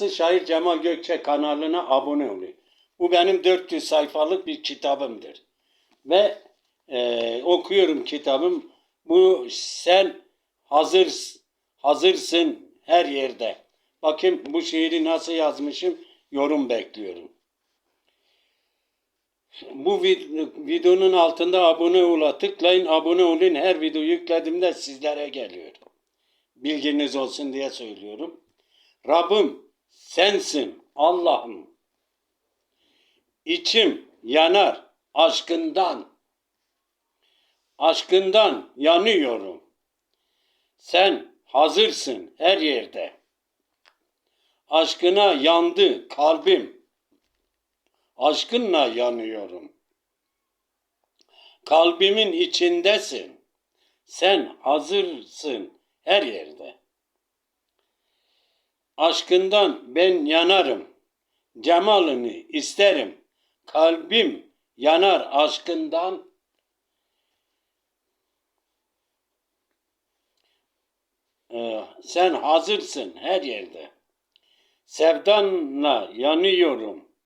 yazıcısı Şair Cemal Gökçe kanalına abone olun. Bu benim 400 sayfalık bir kitabımdır. Ve e, okuyorum kitabım. Bu sen hazır hazırsın her yerde. Bakın bu şiiri nasıl yazmışım yorum bekliyorum. Bu vid- videonun altında abone ol'a tıklayın. Abone olun. Her video yüklediğimde sizlere geliyor. Bilginiz olsun diye söylüyorum. Rabbim sensin Allah'ım. İçim yanar aşkından. Aşkından yanıyorum. Sen hazırsın her yerde. Aşkına yandı kalbim. Aşkınla yanıyorum. Kalbimin içindesin. Sen hazırsın her yerde. Aşkından ben yanarım. Cemalini isterim. Kalbim yanar aşkından. Ee, sen hazırsın her yerde. Sevdanla yanıyorum.